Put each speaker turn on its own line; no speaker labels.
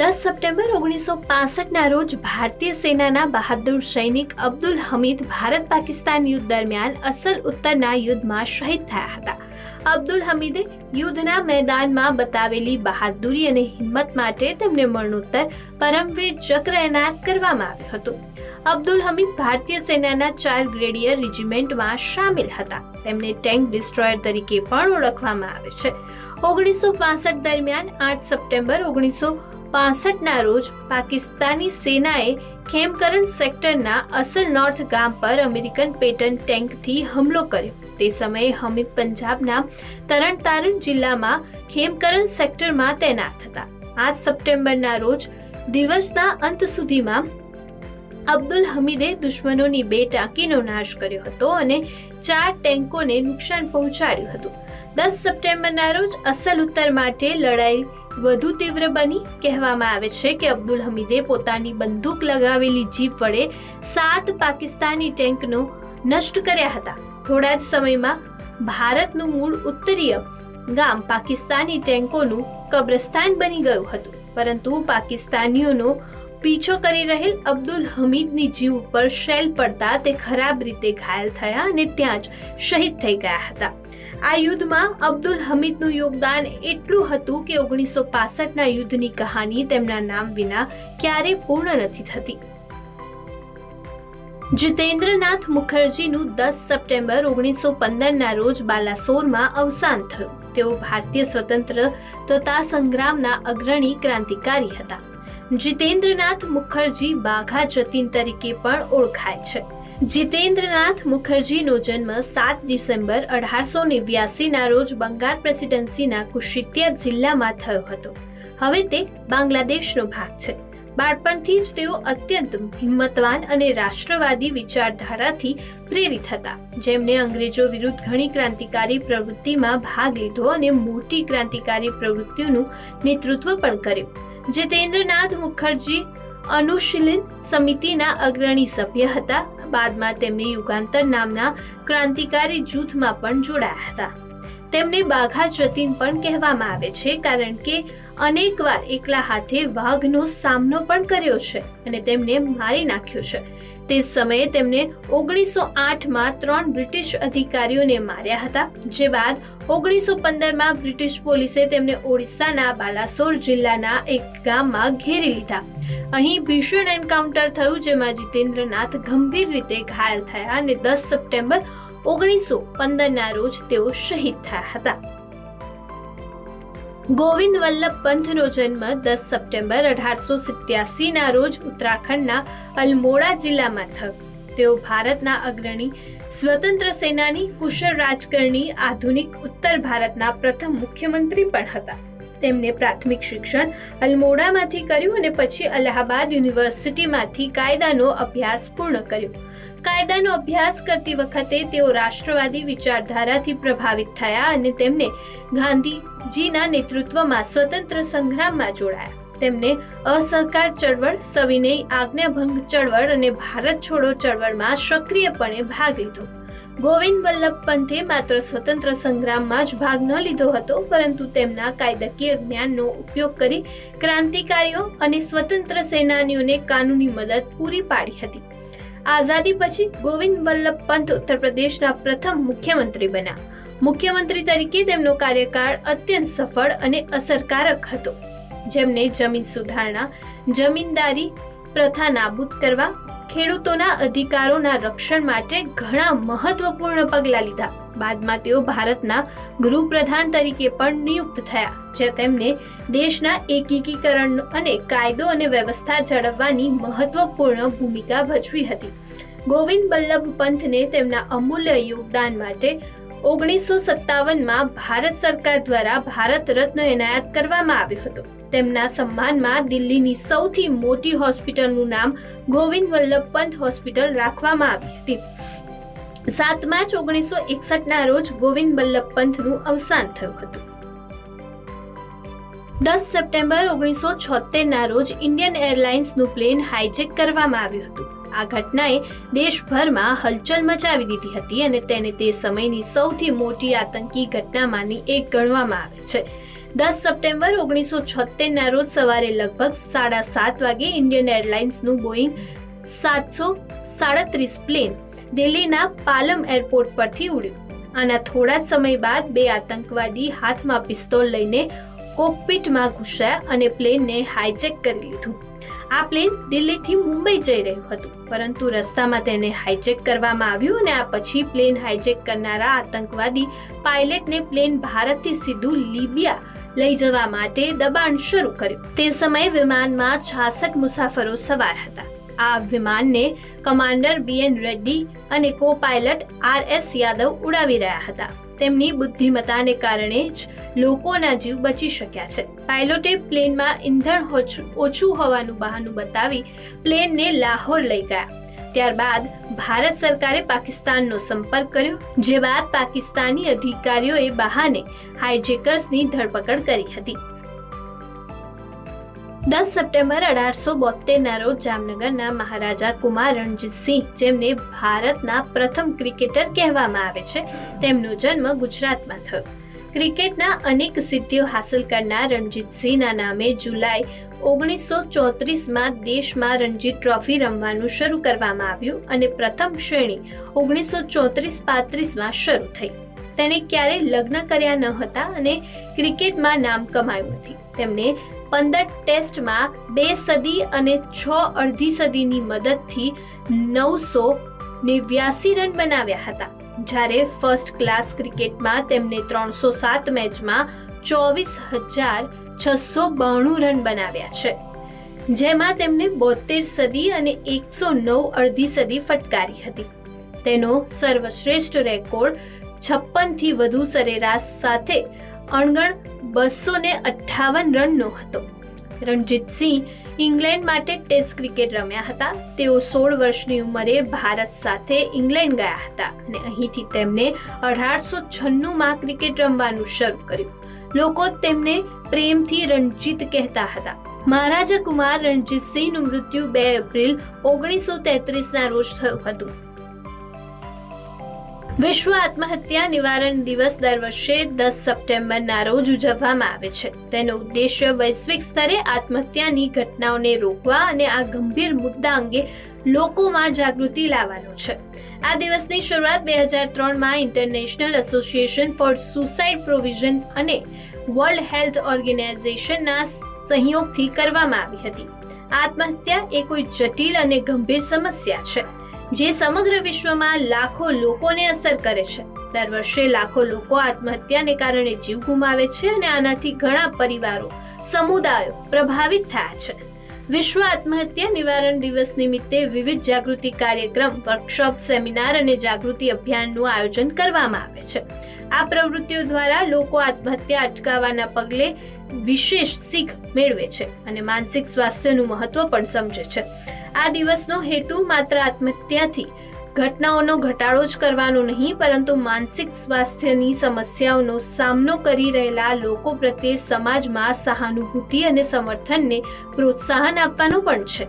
દસ સપ્ટેમ્બર ઓગણીસો પાસઠના રોજ ભારતીય સેનાના બહાદુર સૈનિક અબ્દુલ હમીદ ભારત પાકિસ્તાન યુદ્ધ દરમિયાન અસલ ઉત્તરના યુદ્ધમાં શહીદ થયા હતા. અબ્દુલ હમીદે યુદ્ધના મેદાનમાં બતાવેલી બહાદુરી અને હિંમત માટે તેમને મરણોત્તર પરમવીર ચક્ર એનાયત કરવામાં આવ્યું હતું. અબ્દુલ હમીદ ભારતીય સેનાના ચાર ગ્રેડિયર રેજિમેન્ટમાં સામેલ હતા. તેમને ટેન્ક ડિસ્ટ્રોયર તરીકે પણ ઓળખવામાં આવે છે. ઓગણીસો દરમિયાન આઠ સપ્ટેમ્બર ઓગણીસો પાસઠના રોજ પાકિસ્તાની સેનાએ ખેમકરણ સેક્ટરના અસલ નોર્થ ગામ પર અમેરિકન પેટન ટેન્કથી હુમલો કર્યો. તે સમયે હમીદ પંજાબના તરણ તારણ જિલ્લામાં ખેમકરણ સેક્ટરમાં તૈનાત હતા. આઠ સપ્ટેમ્બરના રોજ દિવસના અંત સુધીમાં અબ્દુલ હમીદે દુશ્મનોની બે ટાંકીનો નાશ કર્યો હતો અને ચાર ટેન્કોને નુકસાન પહોંચાડ્યું હતું. દસ સપ્ટેમ્બરના રોજ અસલ ઉત્તર માટે લડાઈ વધુ તીવ્ર બની કહેવામાં આવે છે કે અબ્દુલ હમીદે પોતાની બંદૂક લગાવેલી જીપ વડે સાત પાકિસ્તાની ટેન્કનો નષ્ટ કર્યા હતા. થોડા જ સમયમાં ભારતનું મૂળ ઉત્તરીય ગામ પાકિસ્તાની ટેન્કોનું કબ્રસ્તાન બની ગયું હતું. પરંતુ પાકિસ્તાનીઓનો પીછો કરી રહેલ અબ્દુલ હમીદની જીવ ઉપર શેલ પડતા તે ખરાબ રીતે ઘાયલ થયા અને ત્યાં જ શહીદ થઈ ગયા હતા. આ યુદ્ધમાં અબ્દુલ હમીદનું યોગદાન એટલું હતું કે ઓગણીસો પાસઠના યુદ્ધની કહાની તેમના નામ વિના ક્યારેય પૂર્ણ નથી થતી. જીતેન્દ્રનાથ મુખર્જીનું દસ સપ્ટેમ્બર ઓગણીસો પંદરના રોજ બાલાસોરમાં અવસાન થયું. તેઓ ભારતીય સ્વતંત્રતા સંગ્રામના અગ્રણી ક્રાંતિકારી હતા. જીતેન્દ્રનાથ મુખર્જી બાઘા જતીન તરીકે પણ ઓળખાય છે. જીતેન્દ્રનાથ મુખર્જીનો જન્મ સાત ડિસેમ્બર અઢારસો નેવ્યાસીના રોજ બંગાળ પ્રેસિડેન્સીના કુશિત્યા જિલ્લામાં થયો હતો. હવે તે બાંગ્લાદેશનો ભાગ છે. બાળપણથી જ તેઓ અત્યંત હિંમતવાન અને રાષ્ટ્રવાદી વિચારધારાથી પ્રેરિત હતા. જેમને અંગ્રેજો વિરુદ્ધ ઘણી ક્રાંતિકારી પ્રવૃત્તિમાં ભાગ લીધો અને મોટી ક્રાંતિકારી પ્રવૃત્તિઓનું નેતૃત્વ પણ કર્યું. જીતેન્દ્રનાથ મુખર્જી અનુશીલન સમિતિના અગ્રણી સભ્ય હતા. બાદમાં તેમને યુગાંતર નામના ક્રાંતિકારી જૂથમાં પણ જોડાયા હતા. તેમને બાઘા જતીન પણ કહેવામાં આવે છે, કારણ કે અનેકવાર એકલા હાથે વાઘનો સામનો પણ કર્યો છે અને તેમને મારી નાખ્યો છે. તે સમયે તેમને ઓગણીસો આઠમાં ત્રણ બ્રિટિશ અધિકારીઓને માર્યા હતા, જે બાદ ઓગણીસો પંદરમાં બ્રિટિશ પોલીસે તેમને ઓડિશાના બાલાસોર જિલ્લાના એક ગામમાં ઘેરી લીધા. અહીં ભીષણ એન્કાઉન્ટર થયું, જેમાં જીતેન્દ્રનાથ ગંભીર રીતે ઘાયલ થયા અને દસ સપ્ટેમ્બર ઓગણીસો પંદરના રોજ તેઓ શહીદ થયા હતા. ગોવિંદ વલ્લભ પંથનો જન્મ દસ સપ્ટેમ્બર અઢારસો સિત્યાસીના રોજ ઉત્તરાખંડના અલમોડા જિલ્લામાં થયો. તેઓ ભારતના અગ્રણી, સ્વતંત્ર સેનાની, કુશળ રાજકારણી, આધુનિક ઉત્તર ભારતના પ્રથમ મુખ્યમંત્રી પણ હતા. તેમને પ્રાથમિક શિક્ષણ અલમોડામાંથી કર્યું અને પછી અલ્હાબાદ યુનિવર્સિટીમાંથી કાયદાનો અભ્યાસ પૂર્ણ કર્યો. કાયદાનો અભ્યાસ કરતી વખતે તેઓ રાષ્ટ્રવાદી વિચારધારાથી પ્રભાવિત થયા અને તેમને ગાંધીજીના નેતૃત્વમાં સ્વતંત્ર સંગ્રામમાં જોડાયા. તેમને અસહકાર ચળવળ, સવિનય, આજ્ઞાભંગ ચળવળ અને ભારત છોડો ચળવળમાં સક્રિયપણે ભાગ લીધો. ગોવિંદ વલ્લભ પંથે માત્ર સ્વતંત્ર સંગ્રામમાં જ ભાગ ન લીધો હતો, પરંતુ તેમના કાયદાકીય જ્ઞાનનો ઉપયોગ કરી ક્રાંતિકારીઓ અને સ્વતંત્ર સેનાનીઓને કાનૂની મદદ પૂરી પાડી હતી. આઝાદી પછી ગોવિંદ વલ્લભ પંત ઉત્તર પ્રદેશના પ્રથમ મુખ્યમંત્રી બન્યા. મુખ્યમંત્રી તરીકે તેમનો કાર્યકાળ અત્યંત સફળ અને અસરકારક હતો. જેમને જમીન સુધારણા, જમીનદારી પ્રથા નાબૂદ કરવા ખેડૂતોના અધિકારોના રક્ષણ માટે ઘણા મહત્વપૂર્ણ પગલાં લીધા. બાદમાં તેઓ ભારતના ગૃહપ્રધાન તરીકે પણ નિયુક્ત થયા જે તેમને દેશના એકીકીકરણ અને કાયદો અને વ્યવસ્થા જાળવવાની મહત્વપૂર્ણ ભૂમિકા ભજવી હતી. ગોવિંદ વલ્લભ પંથને તેમના અમૂલ્ય યોગદાન માટે ઓગણીસો સત્તાવનમાં ભારત સરકાર દ્વારા ભારત રત્ન એનાયત કરવામાં આવ્યો હતો. તેમના સન્માનમાં દિલ્હીની સૌથી મોટી હોસ્પિટલનું નામ ગોવિંદ વલ્લભ પંત હોસ્પિટલ રાખવામાં આવી હતી. સાત માર્ચ ઓગણીસો એકસઠના રોજ ગોવિંદ વલ્લભ પંથનું અવસાન થયું હતું. દસ સપ્ટેમ્બર ઓગણીસો છોતેરના રોજ ઇન્ડિયન એરલાઇન્સનું પ્લેન હાઇજેક કરવામાં આવ્યું હતું. આ ઘટનાએ દેશભરમાં હલચલ મચાવી દીધી હતી અને તેને તે સમયની સૌથી મોટી આતંકી ઘટનામાંની એક ગણવામાં આવે છે. દસ સપ્ટેમ્બર ઓગણીસો છોતેરના રોજ સવારે લગભગ સાડા સાત વાગે ઇન્ડિયન એરલાઇન્સનું બોઈંગ સાતસો સાડત્રીસ પ્લેન દિલ્હીના પાલમ એરપોર્ટ પરથી ઉડ્યું. આના થોડા જ સમય બાદ બે આતંકવાદી હાથમાં પિસ્તોલ લઈને કોકપીટમાં ઘૂસ્યા અને પ્લેનને હાઇજેક કરી લીધું. આ પ્લેન દિલ્હીથી મુંબઈ જઈ રહ્યું હતું, પરંતુ રસ્તામાં તેને હાઇજેક કરવામાં આવ્યું અને આ પછી પ્લેન હાઇજેક કરનારા આતંકવાદી પાયલટને પ્લેન ભારતથી સીધું લીબિયા લઈ જવા માટે દબાણ શરૂ કર્યું. તે સમયે વિમાનમાં છાસઠ મુસાફરો સવાર હતા. આ વિમાનને કમાન્ડર બી એન રેડ્ડી અને co pilot R S Yadav ઉડાવી રહ્યા હતા. તેમની બુદ્ધિમત્તાને કારણે જ લોકોના જીવ બચી શક્યા છે. પાયલોટે પ્લેનમાં ઈંધણ ઓછું હોવાનું બહાનું બતાવી પ્લેનને લાહોર લઈ ગયા. ત્યારબાદ ભારત સરકારે પાકિસ્તાનનો સંપર્ક કર્યો, જે બાદ પાકિસ્તાની અધિકારીઓએ બહાને હાઇજેકર્સની ધરપકડ કરી હતી. દસ સપ્ટેમ્બર અઢારસો બોતેરના રોજ જામનગરના મહારાજા કુમાર રણજીતસિંહ જેમને ભારતના પ્રથમ ક્રિકેટર કહેવામાં આવે છે, તેમનો જન્મ ગુજરાતમાં થયો. ક્રિકેટના અનેક સિદ્ધિઓ હાંસલ કરનાર રણજીતસિંહના નામે જુલાઈ ઓગણીસો ચોત્રીસમાં દેશમાં રણજી ટ્રોફી રમવાનું શરૂ કરવામાં આવ્યું અને પ્રથમ શ્રેણી ઓગણીસો ચોત્રીસ પાંત્રીસમાં શરૂ થઈ. તેણે ક્યારેય લગ્ન કર્યા ન હતા અને ક્રિકેટમાં નામ કમાયું નથી. તેમણે પંદર ટેસ્ટમાં બે સદી અને છ અડધી સદીની મદદથી નવસો નેવ્યાસી રન બનાવ્યા હતા. જ્યારે ફર્સ્ટ ક્લાસ ક્રિકેટમાં તેમણે ત્રણસો સાત મેચમાં ચોવીસ હજાર છસો બાણું રન બનાવ્યા છે, જેમાં તેમણે બોતેર સદી અને એકસો નવ અડધી સદી ફટકારી હતી. તેનો સર્વશ્રેષ્ઠ રેકોર્ડ છપ્પનથી વધુ સરેરાશ સાથે અણગણ બસો ને અઠ્ઠાવન રનનો હતો. રણજીતસિંહ ઇંગ્લેન્ડ માટે ટેસ્ટ ક્રિકેટ રમ્યા હતા. તેઓ સોળ વર્ષની ઉંમરે ભારત સાથે ઇંગ્લેન્ડ ગયા હતા અને અહીંથી તેમણે અઢારસો છન્નુંમાં ક્રિકેટ રમવાનું શરૂ કર્યું. લોકો તેમને પ્રેમથી રણજીત કહેતા હતા. મહારાજા કુમાર રણજીતસિંહનું મૃત્યુ બે એપ્રિલ ઓગણીસો તેત્રીસના રોજ થયું હતું. વિશ્વ આત્મહત્યા નિવારણ દિવસ દર વર્ષે દસ સપ્ટેમ્બરના રોજ ઉજવવામાં આવે છે. તેનો ઉદ્દેશ્ય વૈશ્વિક સ્તરે આત્મહત્યાની ઘટનાઓને રોકવા અને આ ગંભીર મુદ્દા અંગે લોકોમાં જાગૃતિ લાવવાનો છે. આ દિવસની શરૂઆત બે હજાર ત્રણમાં international association for suicide provision અને વર્લ્ડ હેલ્થ ઓર્ગેનાઇઝેશનના સહયોગથી કરવામાં આવી હતી. આત્મહત્યા એ કોઈ જટિલ અને ગંભીર સમસ્યા છે, જે સમગ્ર વિશ્વમાં લાખો લોકોને અસર કરે છે. દર વર્ષે લાખો લોકો આત્મહત્યાને કારણે જીવ ગુમાવે છે અને આનાથી ઘણા પરિવારો, સમુદાયો પ્રભાવિત થયા છે. વિશ્વ આત્મહત્યા નિવારણ દિવસ નિમિત્તે વિવિધ જાગૃતિ કાર્યક્રમ, વર્કશોપ, સેમિનાર અને જાગૃતિ અભિયાનનું આયોજન કરવામાં આવે છે. આ પ્રવૃત્તિઓ દ્વારા લોકો આત્મહત્યા અટકાવવાના પગલે વિશેષ શીખ મેળવે છે અને માનસિક સ્વાસ્થ્યનું મહત્વ પણ સમજે છે. આ દિવસનો હેતુ માત્ર આત્મહત્યાથી ઘટનાઓનો ઘટાડો જ કરવાનો નહીં, પરંતુ માનસિક સ્વાસ્થ્યની સમસ્યાઓનો સામનો કરી રહેલા લોકો પ્રત્યે સમાજમાં સહાનુભૂતિ અને સમર્થનને પ્રોત્સાહન આપવાનો પણ છે.